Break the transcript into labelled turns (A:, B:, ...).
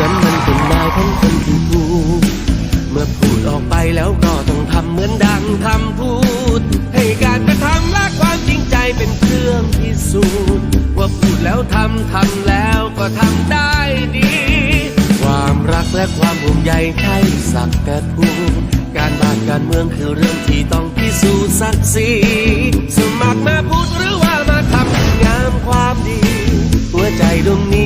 A: นั้นมันเป็นนายของคนที่พูดเมื่อพูดออกไปแล้วก็ต้องทำเหมือนดังคำพูด ให้การกระทำและความจริงใจเป็นเครื่องพิสูจน์ว่าพูดแล้วทำทำแล้วก็ทำได้ดี ความรักและความห่วงใยใช่สักแต่พูดการบ้านการเมืองคือเรื่องที่ต้องพิสูจน์ศักดิ์ศรีสมัครมาพูดหรือว่ามาทำงามความดี หัวใจดวงนี้